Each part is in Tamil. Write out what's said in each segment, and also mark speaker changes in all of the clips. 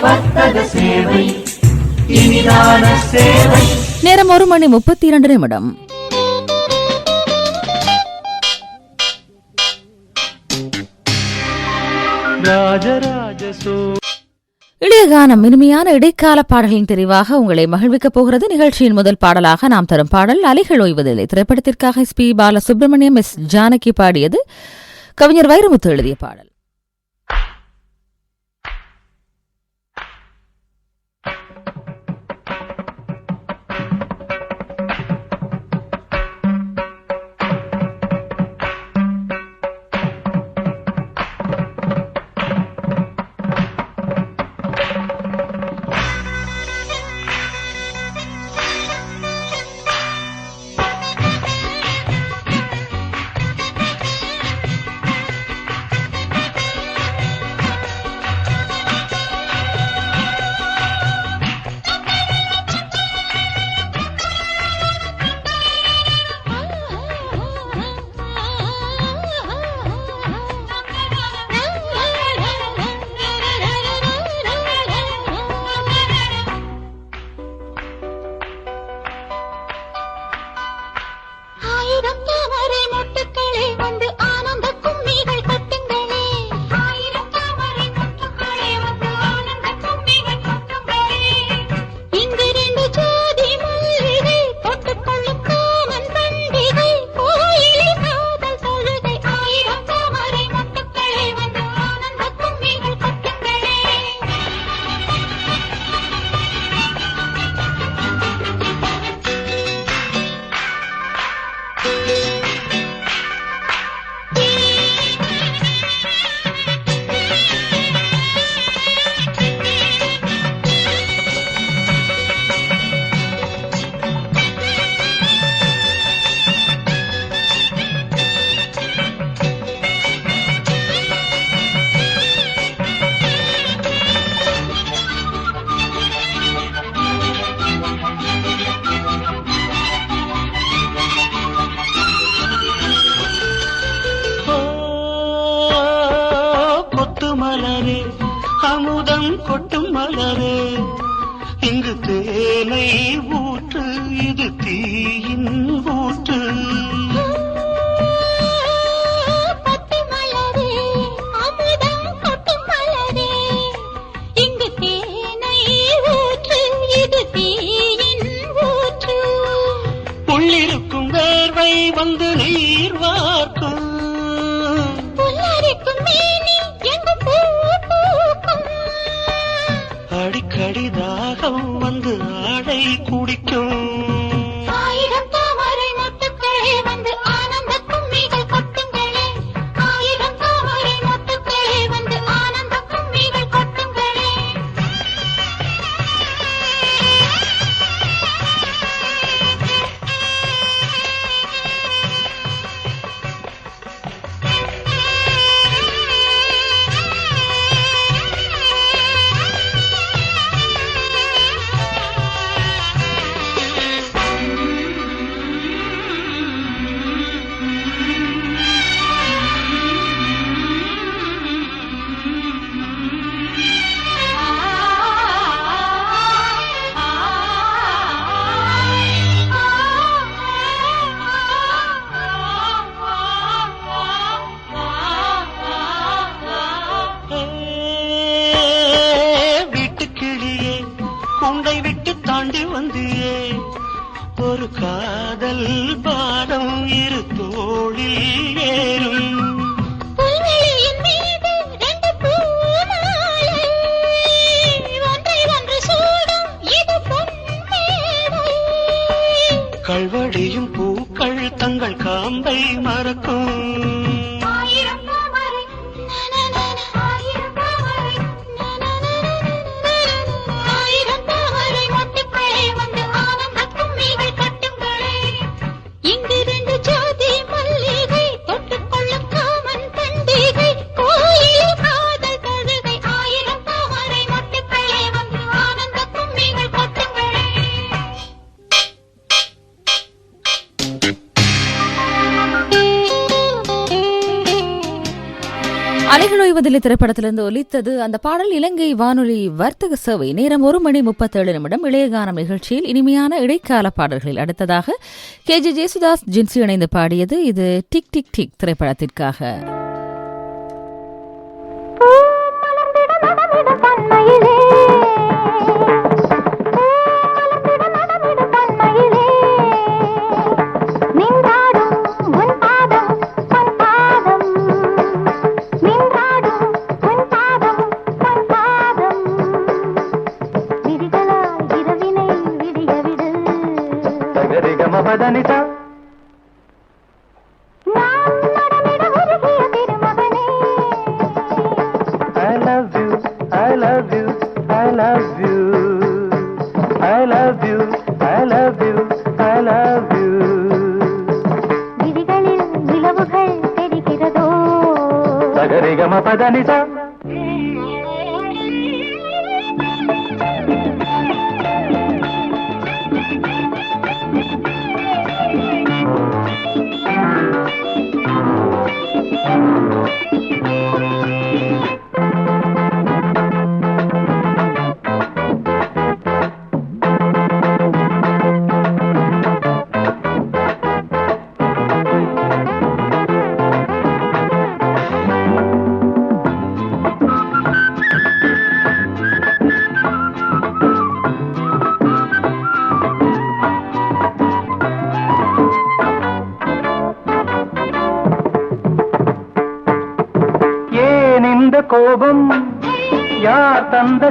Speaker 1: வர்த்தக சேவை. இனிதான சேவை.
Speaker 2: நேரம் ஒரு மணி முப்பத்தி இரண்டு நிமிடம் இளைய இனிமையான இடைக்கால பாடலின் தெரிவாக உங்களை மகிழ்விக்கப் போகிறது நிகழ்ச்சியின் முதல் பாடலாக நாம் தரும் பாடல் அலைகள் ஓய்வதில்லை. திரைப்படத்திற்காக S P Balasubrahmanyam S Janaki பாடியது கவிஞர் வைரமுத்து எழுதிய பாடல்.
Speaker 3: வந்து
Speaker 1: நீர் வார்க்கும். அடிக்கடி தாகம் வந்து ஆடை
Speaker 2: ஓய்வதில்லை திரைப்படத்திலிருந்து ஒலித்தது அந்த பாடல் இலங்கை வானொலி வர்த்தக சேவை. நேரம் ஒரு மணி முப்பத்தேழு நிமிடம். இளையகானம் நிகழ்ச்சியில் இனிமையான இடைக்கால பாடல்களில் அடுத்ததாக கே ஜே ஜேசுதாஸ் ஜின்சி இணைந்து பாடியது. இது டிக் டிக் டிக் திரைப்படத்திற்காக.
Speaker 4: சகரிகம பதனிசா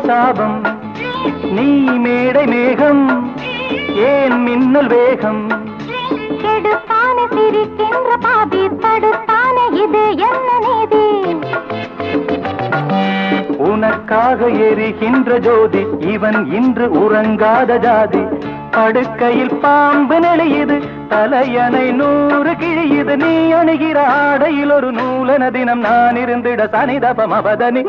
Speaker 4: சாபம் நீ மேடை மேகம் ஏன் மின்னல் வேகம்?
Speaker 5: கெடுத்தானே சிரிக்கின்ற பாதி தடுத்தானே இது என்ன நீதி?
Speaker 4: உனக்காக எரிகின்ற ஜோதி இவன் இன்று உறங்காத ஜாதி. படுக்கையில் பாம்பு நெளியுது தலையணை நூறு கிழியுது. நீ அணுகிற ஆடையில் ஒரு நூலன தினம் நான் இருந்திட சனிதபம் அவதனி.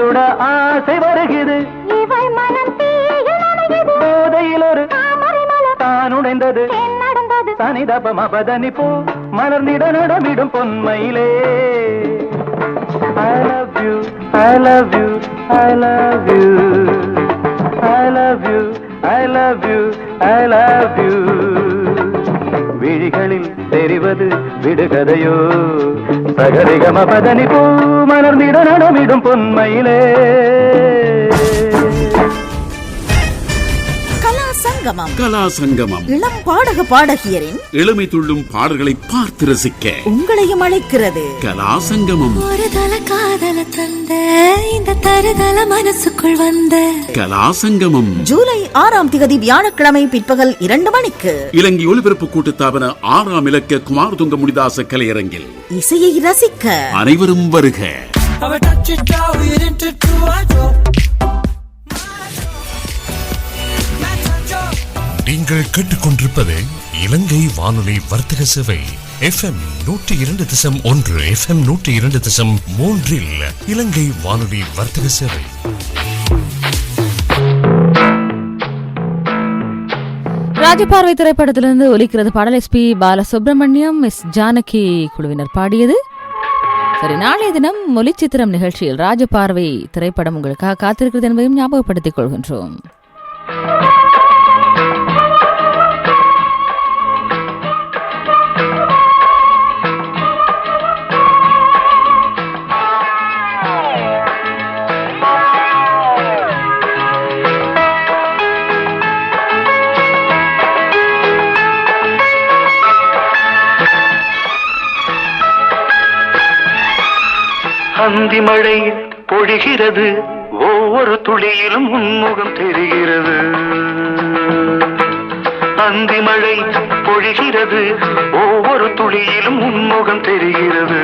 Speaker 4: சுட ஆசை வருகிறது. போதையில் ஒரு தான் உடைந்தது.
Speaker 5: தேன் நடந்தது.
Speaker 4: சனிதபம் அபதனி போ மலர்ந்திட நடமிடும் பொன்மையிலே. I love you, I love you, I love you. I love you, I love you, I love you. விழிகளில் தெரிவது விடுகதையோ? சகரிகம பதனி பூ மலர்ந்திட நடமிடும் பொன்மையிலே.
Speaker 6: சங்கமம்
Speaker 7: கலா சங்கமம்
Speaker 6: இளம் பாடக பாடகியரின்
Speaker 7: இளமை துள்ளும் பாடல்களை பார்த்து ரசிக்க.
Speaker 6: உங்களையும் அழைக்கிறது.
Speaker 7: கலா சங்கமம்
Speaker 8: ஒரு தல காதல தந்த இந்த தருதல மனசுக்குள் வந்த.
Speaker 7: கலா சங்கமம்
Speaker 6: ஜூலை ஆறாம் திகதி வியாழக்கிழமை பிற்பகல் இரண்டு மணிக்கு.
Speaker 7: இலங்கை ஒலிபரப்பு கூட்டுத்தாபன ஆறாம் இலக்க குமாரதுங்க முடிதாச கலையரங்கில்.
Speaker 6: இசையை ரசிக்க.
Speaker 7: அனைவரும் வருக.
Speaker 9: நீங்கள் கேட்டுக்கொண்டிருப்பது இலங்கை வானொலி வர்த்தக சேவை எஃப்எம் நூற்றி இரண்டு திசம் ஒன்று எஃப்எம் நூற்றி இரண்டு திசம் மூன்றில் இலங்கை வானொலி வர்த்தக சேவை.
Speaker 2: ராஜபார்வை திரைப்படத்திலிருந்து ஒலிக்கிறது பாடல் எஸ்பி பாலசுப்ரமணியம் எஸ் ஜானகி குழுவினர் பாடியது. சரி நாளைய தினம் ஒலிச்சித்திரம் நிகழ்ச்சியில் ராஜபார்வை திரைப்படம் உங்களுக்காக காத்திருக்கிறது என்பதையும் ஞாபகப்படுத்திக் கொள்கின்றோம்.
Speaker 10: அந்தி மழை பொழிகிறது. ஒவ்வொரு துளியிலும் உன்முகம் தெரிகிறது. அந்தி மழை பொழிகிறது. ஒவ்வொரு துளியிலும் உன்முகம் தெரிகிறது.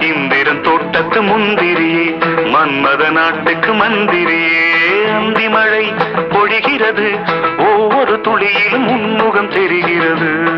Speaker 10: இந்திரன் தோட்டத்து முந்திரியே மன்மத நாட்டுக்கு மந்திரியே. அந்தி மழை பொழிகிறது. ஒவ்வொரு துளியிலும் உன்முகம் தெரிகிறது.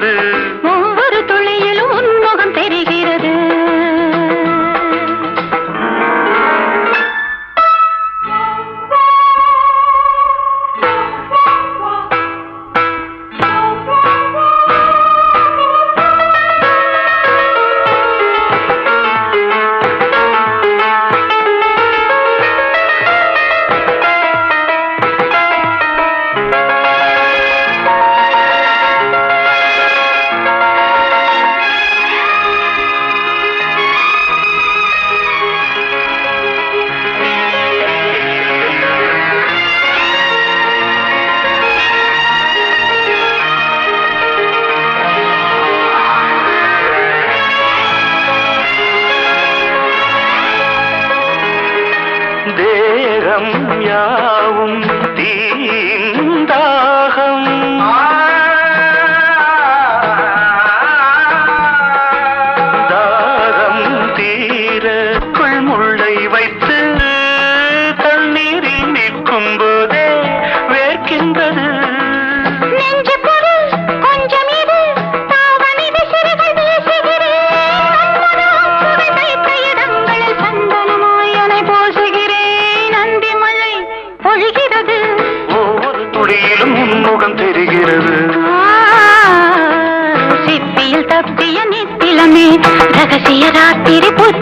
Speaker 10: பொழிகிறது
Speaker 1: ஒவ்வொரு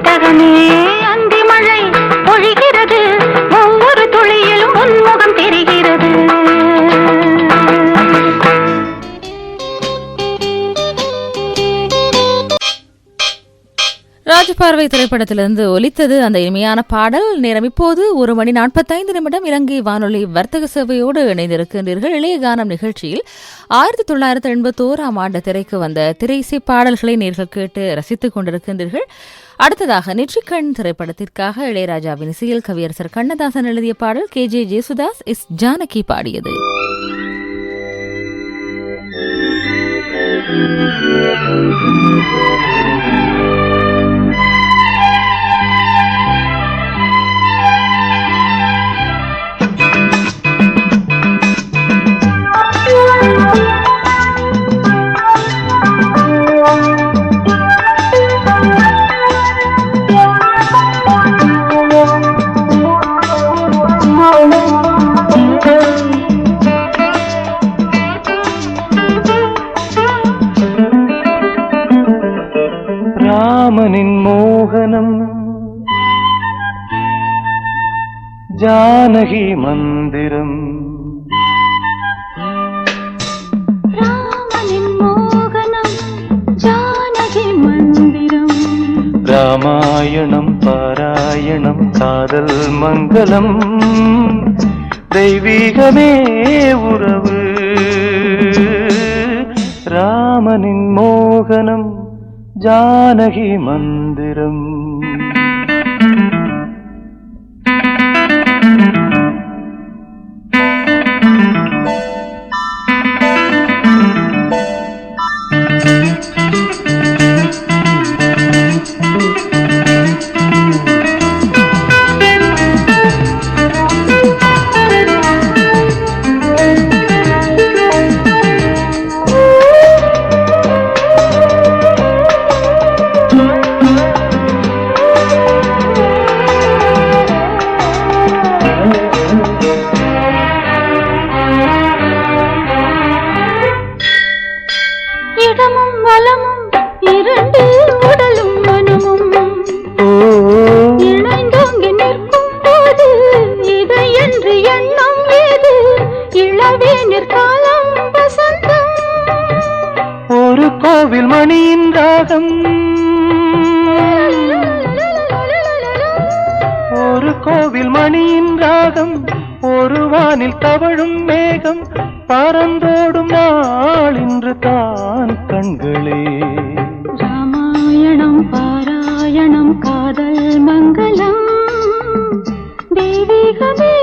Speaker 1: ராத்திரி அந்தி மழை பொழிகிறது. ஒவ்வொரு துளியிலும் உன்முகம் தெரிகிறது.
Speaker 2: ராஜபார்வை திரைப்படத்திலிருந்து ஒலித்தது அந்த இனிமையான பாடல். நேரம் இப்போது ஒரு மணி நாற்பத்தைந்து நிமிடம். இலங்கை வானொலி வர்த்தக சேவையோடு இணைந்திருக்கின்றீர்கள். இளைய கானம் நிகழ்ச்சியில் ஆயிரத்தி தொள்ளாயிரத்தி எண்பத்தோராம் ஆண்டு திரைக்கு வந்த திரைசை பாடல்களை நேர்கள் கேட்டு ரசித்துக் கொண்டிருக்கின்றீர்கள். அடுத்ததாக நெற்றிக்கண் திரைப்படத்திற்காக இளையராஜாவின் இசையில் கவியரசர் கண்ணதாசன் எழுதிய பாடல் K J Yesudas S Janaki பாடியது
Speaker 1: Thank you.
Speaker 11: bakalım. மணியின் ராகம் ஒரு வானில் தவழும் மேகம் பறந்தோடும் நாள் இன்று தான் கண்களே.
Speaker 1: ராமாயணம் பாராயணம் காதல் மங்களம் தெய்வீகமே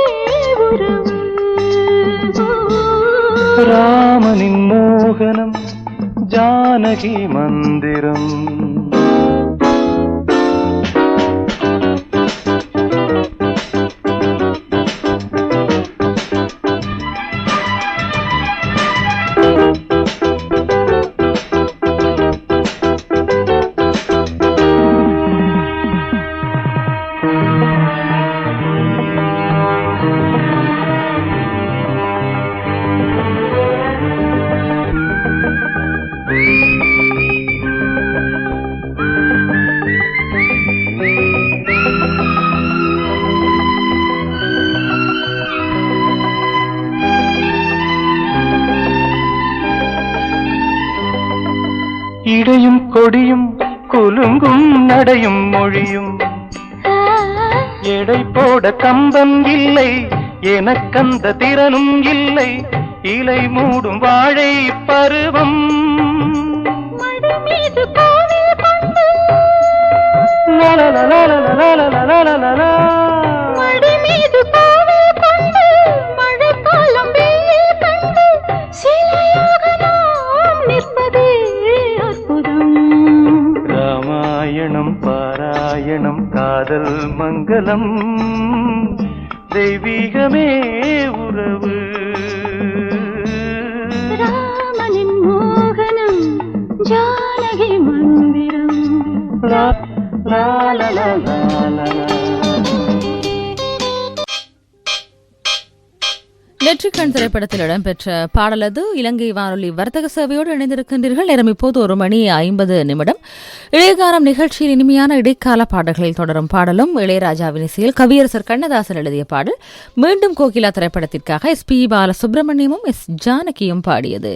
Speaker 11: ராமனின் மோகனம் ஜானகி மந்திரம். நடையும் மொழியும் எடை போட கம்பம் இல்லை எனக்கந்த திறனும் இல்லை இலை மூடும் வாழை பருவம்
Speaker 1: மடி மீது கோவில் கொண்டு
Speaker 11: லலலலலலலலலலலலா.
Speaker 1: மடி
Speaker 11: மங்களம் தெய்வீகமே உறவு.
Speaker 1: ராமனின் மோகனம் ஜானகி மந்திரம்.
Speaker 11: லா, லா, லா, லா, லா,
Speaker 2: நெற்றிக்கண் திரைப்படத்தில் இடம்பெற்ற பாடலது இலங்கை வானொலி வர்த்தக சேவையோடு இணைந்திருக்கின்றீர்கள். நேரம் இப்போது ஒரு மணி ஐம்பது நிமிடம். இளையகாரம் நிகழ்ச்சியில் இனிமையான இடைக்கால பாடல்களில் தொடரும் பாடலும் இளையராஜாவின் இசையில் கவியரசர் கண்ணதாசன் எழுதிய பாடல் மீண்டும் கோகிலா திரைப்படத்திற்காக எஸ் பி பாலசுப்ரமணியமும் எஸ் ஜானகியும் பாடியது.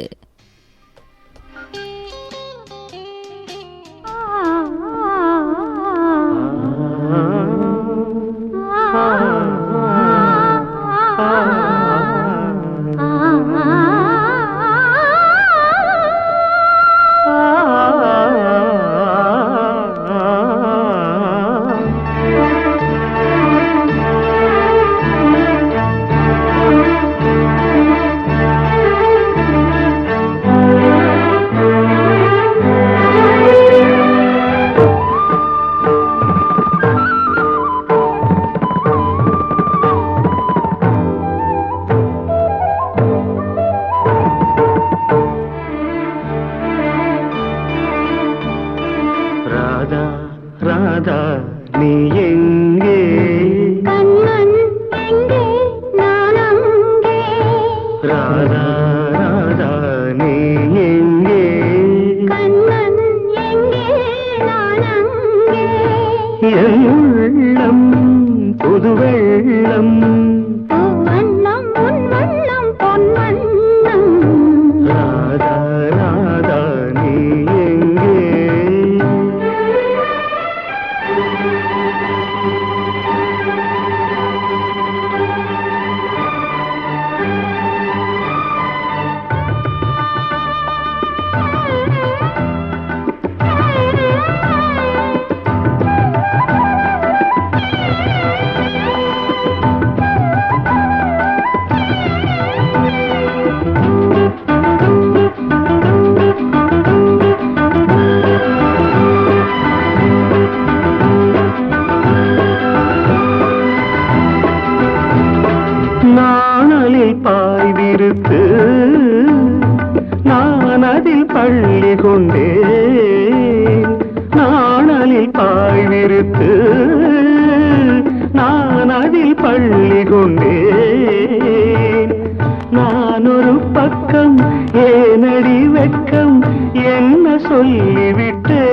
Speaker 1: நான் ஒரு பக்கம் ஏனடி வெட்கம்? என்ன சொல்லிவிட்டேன்?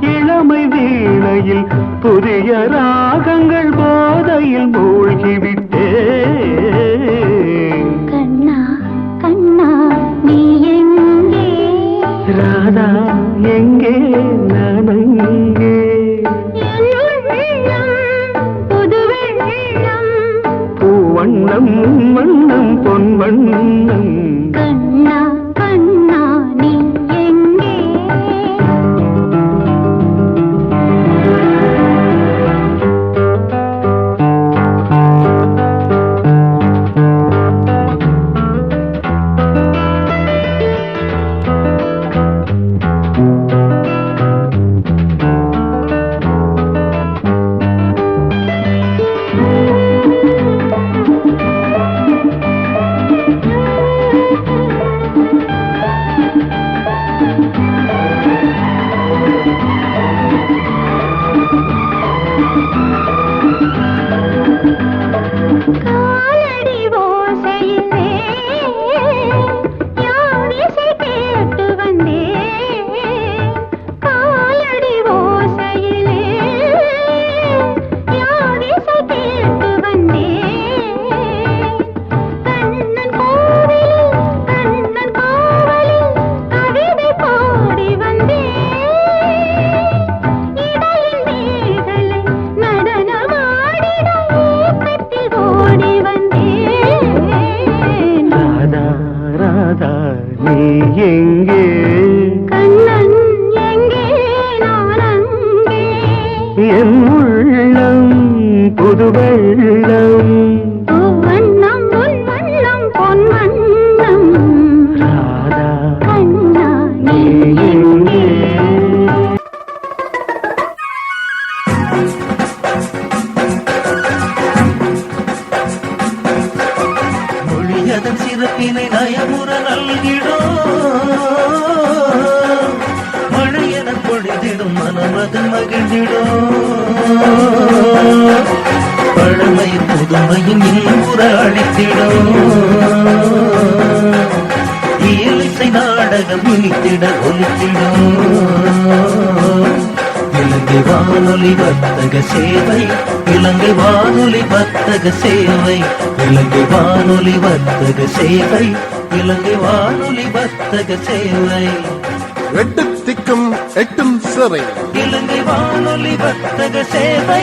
Speaker 1: இளமை வீணையில் புதிய ராகங்கள் போதையில் மூழ்கிவிட்டேன்.
Speaker 5: கண்ணா கண்ணா நீ எங்கே?
Speaker 1: ராதா. வண்ணம் பொன் வண்ணம். புது வெள்ளம்.
Speaker 12: வர்த்தக சேவை இலங்கை வானொலி வர்த்தக சேவை.
Speaker 13: எட்டு திக்கும் எட்டும் சிறை.
Speaker 12: இலங்கை வானொலி வர்த்தக சேவை.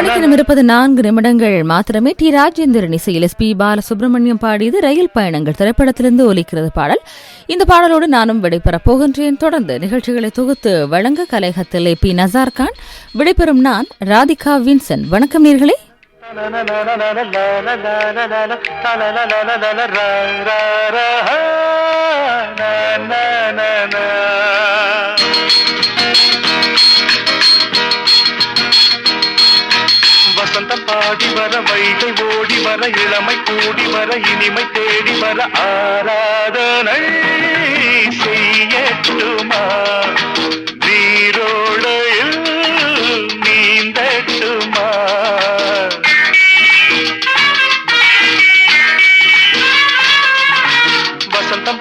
Speaker 2: மணிக்கு நம்ம இருப்பது நான்கு நிமிடங்கள் மாத்திரமே டி ராஜேந்திரன் இசையில் எஸ் பி பாலசுப்ரமணியம் பாடியது ரயில் பயணங்கள் திரைப்படத்திலிருந்து ஒலிக்கிறது பாடல் இந்த பாடலோடு நானும் விடைபெறப் போகின்றேன் தொடர்ந்து நிகழ்ச்சிகளை தொகுத்து வழங்க கலையகத்தில் ஏ பி நசார் கான் விடைபெறும் நான் ராதிகா வின்சன் வணக்கம் நேர்களே
Speaker 1: வசந்தம் வர வைகை ஓடி வர இளமை கூடி வர இனிமை தேடி வர ஆராதனை செய்யட்டுமா? நீரோடையில் நீந்தட்டுமா?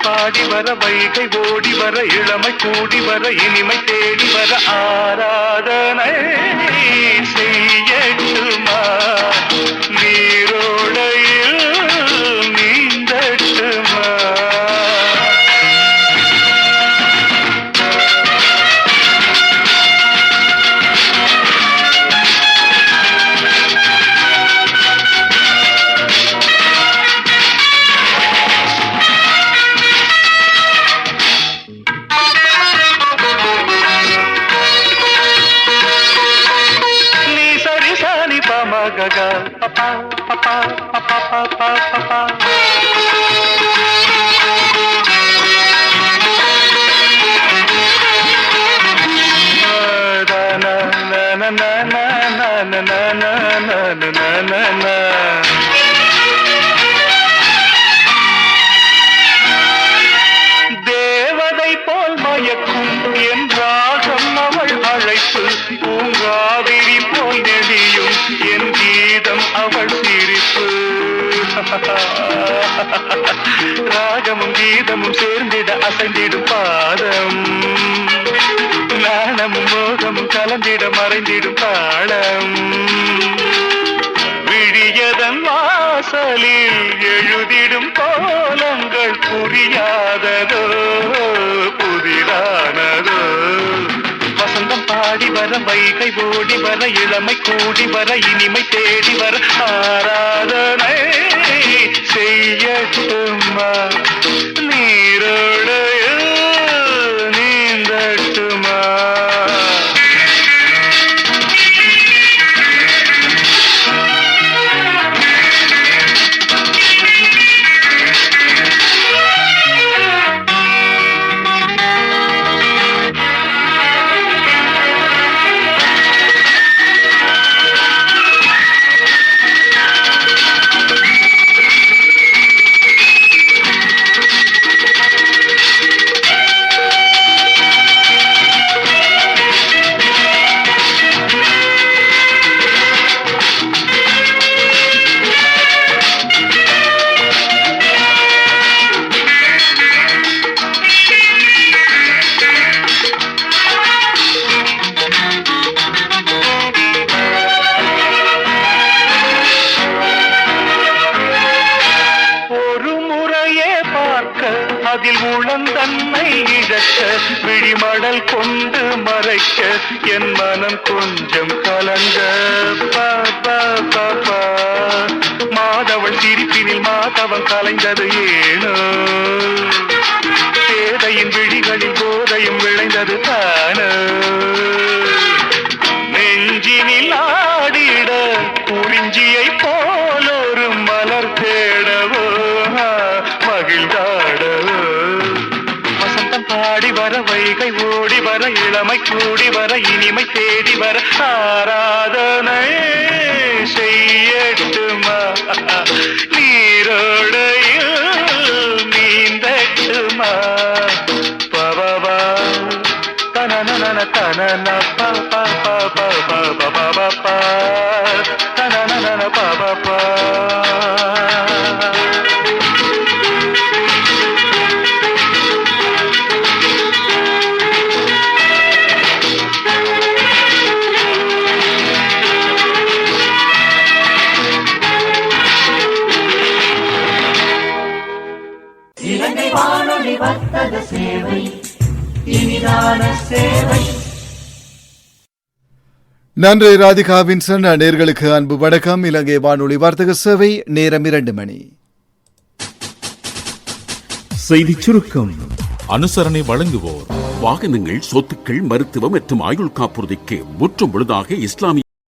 Speaker 10: பாடி வர வைகை ஓடி வர இளமை கூடி வர இனிமை தேடி வர ஆராதனை செய்யட்டுமா Thank you. ராகமும் கீதமும் சேர்ந்திட அசைந்திடும் பாதம். நாணமும் மோகமும் கலந்திட மறைந்திடும் தாளம் விழியதன் வாசலில் எழுதிடும் கோலங்கள் புரியாததோ புதிரானதோ வசந்தம் பாடி வர வைகை ஓடி வர இளமை கூடி வர இனிமை தேடி வர ஆராதனை നീരൊഴുകും விழிமடல் கொண்டு மறைக்க என் மனம் கொஞ்சம் கலங்க. பா, பா, சிரிப்பினில் மாதவன் கலைந்தது ஏனோ? சேதையின் விழிகளில் போதையும் விளைந்தது தானோ? வர இளமை கூடி வர இனிமை தேடி வர ஆராதனை செய்யட்டுமா? நீரோடையில் நீந்தட்டுமா? பவா தனனன தனன ப ப ப ப ப ப ப ப. ப தனனன ப ப ப.
Speaker 14: நன்றி ராதிகா வின்சன். நேர்களுக்கு அன்பு வணக்கம். இலங்கை வானொலி வார்த்தக சேவை நேரம் இரண்டு மணி.
Speaker 7: செய்தி சுருக்கம்.
Speaker 9: அனுசரணை வழங்குவோர்.
Speaker 7: வாகனங்கள் சொத்துக்கள் மருத்துவம் மற்றும் ஆயுள் காப்புறுதிக்கு முற்றும் முழுதாக இஸ்லாமிய